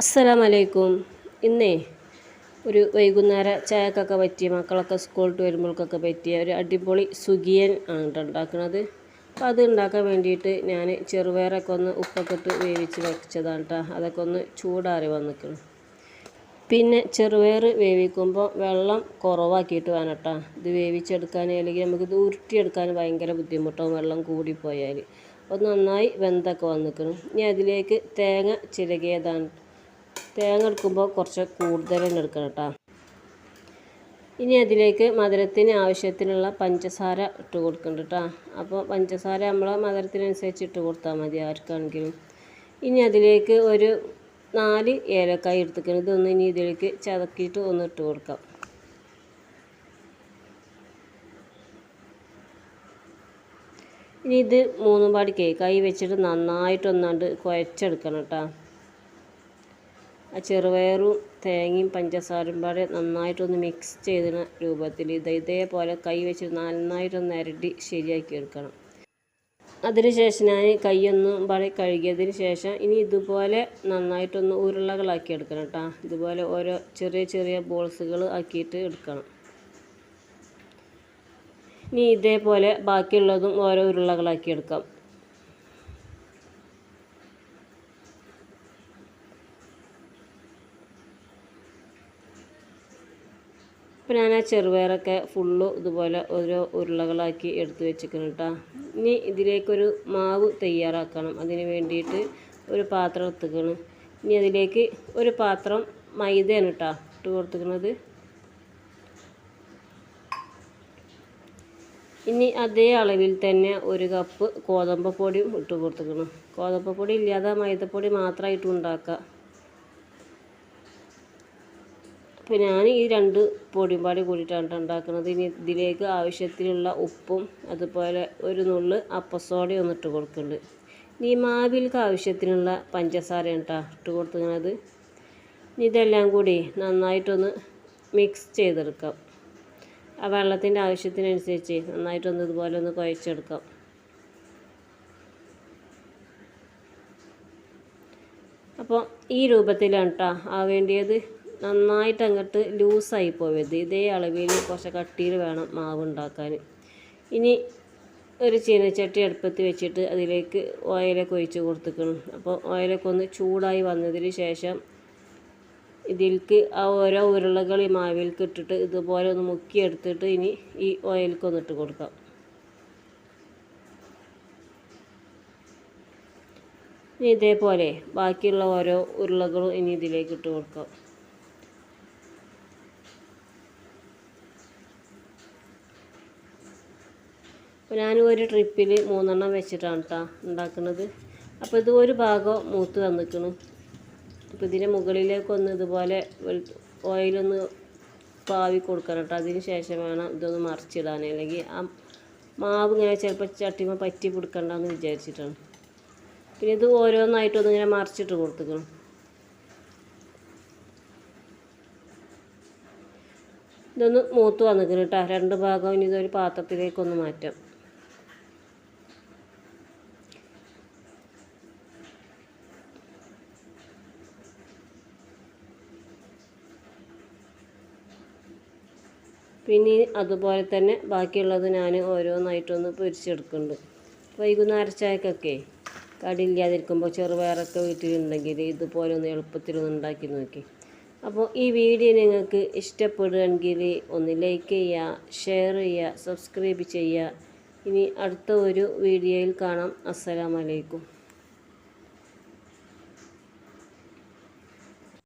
അസ്സലാമലൈക്കും. ഇന്നേ ഒരു വൈകുന്നേര ചായക്കൊക്കെ പറ്റിയ മക്കളൊക്കെ സ്കൂളിട്ട് വരുമ്പോഴേക്കൊക്കെ പറ്റിയ ഒരു അടിപൊളി സുഖിയൻ ആണ് ഉണ്ടാക്കുന്നത് അപ്പോൾ അത് ഉണ്ടാക്കാൻ വേണ്ടിയിട്ട് ഞാൻ ചെറുപയറൊക്കെ ഒന്ന് ഉപ്പൊക്കെ ഇട്ട് വേവിച്ച് വെച്ചതാണ് കേട്ടോ അതൊക്കെ ഒന്ന് ചൂടാറി വന്നിക്കണം. പിന്നെ ചെറുപയർ വേവിക്കുമ്പോൾ വെള്ളം കുറവാക്കിയിട്ട് വേണം കേട്ടോ ഇത് വേവിച്ചെടുക്കാൻ അല്ലെങ്കിൽ നമുക്കിത് ഉരുട്ടിയെടുക്കാൻ ഭയങ്കര ബുദ്ധിമുട്ടാവും. വെള്ളം കൂടിപ്പോയാൽ അപ്പോൾ നന്നായി വെന്തൊക്കെ വന്നിക്കണം. ഇനി അതിലേക്ക് തേങ്ങ ചിരകിയതാണ് തേങ്ങ എടുക്കുമ്പോൾ കുറച്ച് കൂടുതൽ തന്നെ എടുക്കണം കേട്ടോ. ഇനി അതിലേക്ക് മധുരത്തിന് ആവശ്യത്തിനുള്ള പഞ്ചസാര ഇട്ട് കൊടുക്കുന്നുണ്ട് കേട്ടോ. അപ്പോൾ പഞ്ചസാര നമ്മൾ മധുരത്തിനനുസരിച്ച് ഇട്ട് കൊടുത്താൽ മതി ആർക്കാണെങ്കിലും. ഇനി അതിലേക്ക് ഒരു നാല് ഏലക്കായ എടുത്തിക്കണം ഇതൊന്ന് ഇനി ഇതിലേക്ക് ചതക്കിയിട്ട് ഒന്ന് ഇട്ട് കൊടുക്കാം. ഇനി ഇത് മൂന്നും പാടി കൈ വെച്ചിട്ട് നന്നായിട്ടൊന്നാണ്ട് കുഴച്ചെടുക്കണം കേട്ടോ. ആ ചെറുപയറും തേങ്ങയും പഞ്ചസാരയും പാടെ നന്നായിട്ടൊന്ന് മിക്സ് ചെയ്തിന രൂപത്തിൽ ഇത് ഇതേപോലെ കൈ വെച്ച് നന്നായിട്ടൊന്ന് ഇരട്ടി ശരിയാക്കി എടുക്കണം. അതിനുശേഷം ഞാൻ കൈയൊന്നും പാടെ കഴുകിയതിന് ശേഷം ഇനി ഇതുപോലെ നന്നായിട്ടൊന്ന് ഉരുളകളാക്കി എടുക്കണം കേട്ടോ ഇതുപോലെ ഓരോ ചെറിയ ചെറിയ ബോൾസുകൾ ആക്കിയിട്ട് എടുക്കണം. ഇനി ഇതേപോലെ ബാക്കിയുള്ളതും ഓരോ ഉരുളകളാക്കി എടുക്കാം. അപ്പോൾ ഞാൻ ആ ചെറുപയറൊക്കെ ഫുള്ള് ഇതുപോലെ ഓരോ ഉരുളകളാക്കി എടുത്ത് വെച്ചിരിക്കണം കേട്ടോ ഇനി ഇതിലേക്കൊരു മാവ് തയ്യാറാക്കണം. അതിന് വേണ്ടിയിട്ട് ഒരു പാത്രം എടുത്തുക്കണം ഇനി അതിലേക്ക് ഒരു പാത്രം മൈദയാണ് കേട്ടോ ഇട്ട് കൊടുത്തിരിക്കുന്നത്. ഇനി അതേ അളവിൽ തന്നെ ഒരു കപ്പ് ഗോതമ്പ് പൊടിയും ഇട്ട് കൊടുത്തിക്കണം ഗോതമ്പ് പൊടി ഇല്ലാതെ മൈദപ്പൊടി മാത്രമായിട്ട് ഉണ്ടാക്കുക. അപ്പോൾ ഞാൻ ഈ രണ്ട് പൊടിയും പാടി കൂടിയിട്ടാണ് ഉണ്ടാക്കുന്നത്. ഇനി ഇതിലേക്ക് ആവശ്യത്തിനുള്ള ഉപ്പും അതുപോലെ ഒരു നുള്ള് അപ്പസോഡയും ഒന്ന് ഇട്ട് കൊടുക്കുന്നുണ്ട്. ഇനി മാവിലേക്ക് ആവശ്യത്തിനുള്ള പഞ്ചസാരയാണ് കേട്ടോ ഇട്ട് കൊടുക്കുന്നത് ഇനി ഇതെല്ലാം കൂടി നന്നായിട്ടൊന്ന് മിക്സ് ചെയ്തെടുക്കാം. ആ വെള്ളത്തിന്റെ ആവശ്യത്തിനനുസരിച്ച് നന്നായിട്ടൊന്ന് ഇതുപോലെ ഒന്ന് കുഴച്ചെടുക്കാം. അപ്പോൾ ഈ രൂപത്തിലാണ് കേട്ടോ ആ വേണ്ടിയത്. നന്നായിട്ട് അങ്ങോട്ട് ലൂസായി പോവരുത് ഇതേ അളവിൽ കുറച്ച് കട്ടിയിൽ വേണം മാവ് ഉണ്ടാക്കാൻ ഇനി ഒരു ചീനച്ചട്ടി അടുപ്പത്ത് വെച്ചിട്ട് അതിലേക്ക് ഓയിലൊക്കെ ഒഴിച്ച് കൊടുത്തിക്കണം. അപ്പോൾ ഓയിലൊക്കെ ഒന്ന് ചൂടായി വന്നതിന് ശേഷം ഇതിൽക്ക് ആ ഓരോ ഉരുളകൾ ഈ മാവിൽക്ക് ഇട്ടിട്ട് ഇതുപോലെ ഒന്ന് മുക്കിയെടുത്തിട്ട് ഇനി ഈ ഓയിലേക്ക് ഒന്ന് ഇട്ട് കൊടുക്കാം. ഇനി ഇതേപോലെ ബാക്കിയുള്ള ഓരോ ഉരുളകളും ഇനി ഇതിലേക്ക് ഇട്ട് കൊടുക്കാം. അപ്പോൾ ഞാൻ ഒരു ട്രിപ്പിൽ മൂന്നെണ്ണം വെച്ചിട്ടാണ് കേട്ടോ ഉണ്ടാക്കുന്നത്. അപ്പോൾ ഇത് ഒരു ഭാഗം മൂത്ത് വന്നിക്കണം. അപ്പോൾ ഇതിന്റെ മുകളിലേക്കൊന്ന് ഇതുപോലെ ഓയിലൊന്ന് പാവി കൊടുക്കണം കേട്ടോ അതിന് ശേഷം വേണം ഇതൊന്ന് മറിച്ചിടാൻ. അല്ലെങ്കിൽ ആ മാവ് ഇങ്ങനെ ചിലപ്പോൾ ചട്ടിമ പറ്റി പിടിക്കണ്ടെന്ന് വിചാരിച്ചിട്ടാണ്. പിന്നെ ഇത് ഓരോന്നായിട്ടൊന്ന് ഇങ്ങനെ മറിച്ചിട്ട് കൊടുത്തിക്കണം. ഇതൊന്ന് മൂത്ത് വന്നിക്കണം കേട്ടോ രണ്ട് ഭാഗം ഇനി ഇതൊരു പാത്രത്തിലേക്കൊന്ന് മാറ്റാം. പിന്നെ അതുപോലെ തന്നെ ബാക്കിയുള്ളത് ഞാൻ ഓരോന്നായിട്ടൊന്ന് പൊരിച്ചെടുക്കുന്നുണ്ട്. വൈകുന്നേര ചായക്കൊക്കെ കടിയില്ലാതിരിക്കുമ്പോൾ ചെറുപയറൊക്കെ വീട്ടിലുണ്ടെങ്കിൽ ഇതുപോലെ ഒന്ന് എളുപ്പത്തിലൊന്ന് ഉണ്ടാക്കി നോക്കി. അപ്പോൾ ഈ വീഡിയോ നിങ്ങൾക്ക് ഇഷ്ടപ്പെടുകയാണെങ്കിൽ ഒന്ന് ലൈക്ക് ചെയ്യുക ഷെയർ ചെയ്യുക സബ്സ്ക്രൈബ് ചെയ്യുക. ഇനി അടുത്ത ഒരു വീഡിയോയിൽ കാണാം. അസ്സലാമലൈക്കും